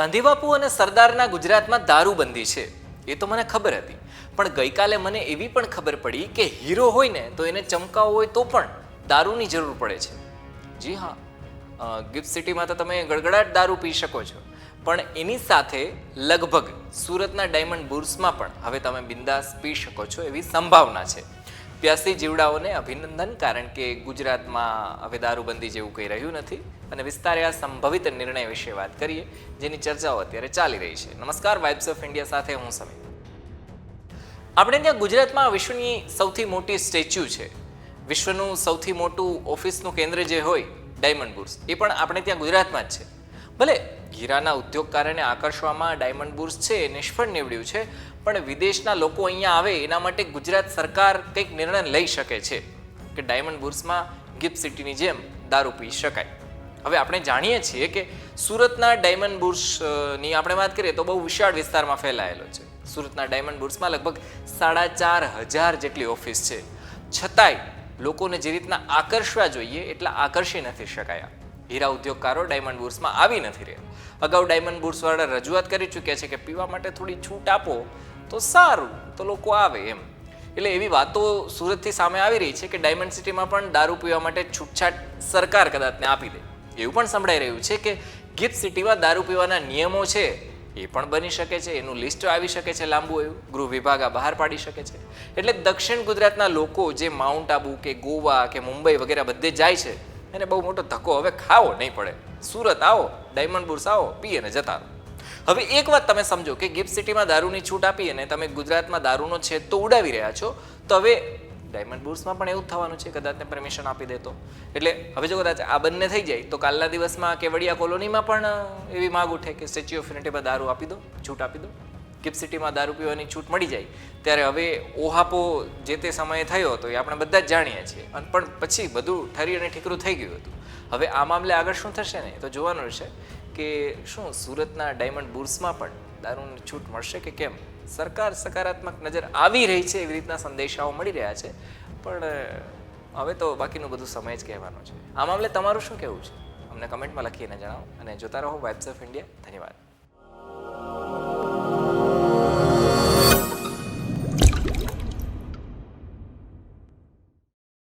ગાંધીબાપુ અને સરદારના ગુજરાતમાં દારૂબંધી છે, એ તો મને ખબર હતી. પણ ગઈકાલે મને એવી પણ ખબર પડી કે હીરો હોય ને તો એને ચમકાવવો હોય તો પણ દારૂની જરૂર પડે છે. જી હા ગિફ્ટ સિટીમાં તો તમે ગડગડાટ દારૂ પી શકો છો. પણ એની સાથે લગભગ સુરતના ડાયમંડ બુર્સમાં પણ હવે તમે બિંદાસ પી શકો છો એવી સંભાવના છે. પ્યાસી જીવડાઓને અભિનંદન, કારણ કે ગુજરાતમાં હવે દારૂબંધી જેવું કંઈ રહ્યું નથી. અને વિસ્તારે આ સંભવિત નિર્ણય વિશે વાત કરીએ, જેની ચર્ચાઓ અત્યારે ચાલી રહી છે. નમસ્કાર વાઇબ્સ ઓફ ઇન્ડિયા સાથે હું સમીર. આપણે ત્યાં ગુજરાતમાં વિશ્વની સૌથી મોટી સ્ટેચ્યુ છે. વિશ્વનું સૌથી મોટું ઓફિસનું કેન્દ્ર જે હોય ડાયમંડ બુર્સ એ પણ આપણે ત્યાં ગુજરાતમાં જ છે. ભલે હીરાના ઉદ્યોગકારોને આકર્ષવામાં ડાયમંડ બુર્સ છે નિષ્ફળ નીવડ્યું છે. પણ વિદેશના લોકો અહીંયા આવે, એના માટે ગુજરાત સરકાર કંઈક નિર્ણય લઈ શકે છે કે ડાયમંડ બુર્સમાં ગિફ્ટ સિટીની જેમ દારૂ પી શકાય. હવે આપણે જાણીએ છીએ કે સુરતના ડાયમંડ બુર્સની આપણે વાત કરીએ તો બહુ વિશાળ વિસ્તારમાં ફેલાયેલો છે. સુરતના ડાયમંડ બુર્સમાં લગભગ સાડા ચાર હજાર જેટલી ઓફિસ છે. છતાંય લોકોને જે રીતના આકર્ષવા જોઈએ, એટલા આકર્ષી નથી શકાયા. હીરા ઉદ્યોગકારો ડાયમંડ બુર્સમાં આવી નથી રહ્યા. અગાઉ ડાયમંડ બુર્સવાળા રજૂઆત કરી ચૂક્યા છે કે પીવા માટે થોડી છૂટ આપો તો સારું, તો લોકો આવે એમ. એટલે એવી વાતો સુરતથી સામે આવી રહી છે કે ડાયમંડ સિટીમાં પણ દારૂ પીવા માટે છૂટછાટ સરકાર કદાચને આપી દે. એવું પણ સંભળાઈ રહ્યું છે કે ગિફ્ટ સિટીમાં દારૂ પીવાના નિયમો છે, એ પણ બની શકે છે, એનું લિસ્ટ આવી શકે છે લાંબુ એવું, ગૃહ વિભાગ આ બહાર પાડી શકે છે. એટલે દક્ષિણ ગુજરાતના લોકો જે માઉન્ટ આબુ કે ગોવા કે મુંબઈ વગેરે બધે જાય છે એને બહુ મોટો ધક્કો હવે ખાવો નહીં પડે. સુરત આવો, ડાયમંડ બુર્સ આવો, પી અને જતા હવે એક વાત તમે સમજો કે ગિફ્ટ સિટીમાં દારૂની છૂટ આપી અને તમે ગુજરાતમાં દારૂનો છેદ તો ઉડાવી રહ્યા છો, તો હવે ડાયમંડ બુર્સમાં પણ એવું થવાનું છે કદાચને પરમિશન આપી દેતો એટલે હવે જો કદાચ આ બંને થઈ જાય, તો કાલના દિવસમાં કેવડિયા કોલોનીમાં પણ એવી માગ ઉઠે કે સ્ટેચ્યુ ઓફ યુનિટીમાં દારૂ આપી દો, છૂટ આપી દો. ગિફ્ટ સિટીમાં દારૂ પીવાની છૂટ મળી જાય, ત્યારે હવે ઓહાપો જે તે સમયે થયો હતો એ આપણે બધા જ જાણીએ છીએ. અને પણ પછી બધું ઠરી અને ઠીકરું થઈ ગયું હતું. હવે આ મામલે આગળ શું થશે ને? તો જોવાનું રહેશે કે શું સુરતના ડાયમંડ બુર્સમાં પણ દારૂની છૂટ મળશે કે કેમ? સરકાર સકારાત્મક નજર આવી રહી છે એવી રીતના સંદેશાઓ મળી રહ્યા છે. પણ હવે તો બાકીનું બધું સમય જ કહેવાનો છે. આ મામલે તમારું શું કહેવું છે? અમને કમેન્ટમાં લખીને જણાવો અને જોતા રહો વાઇબ્સ ઓફ ઇન્ડિયા ધન્યવાદ.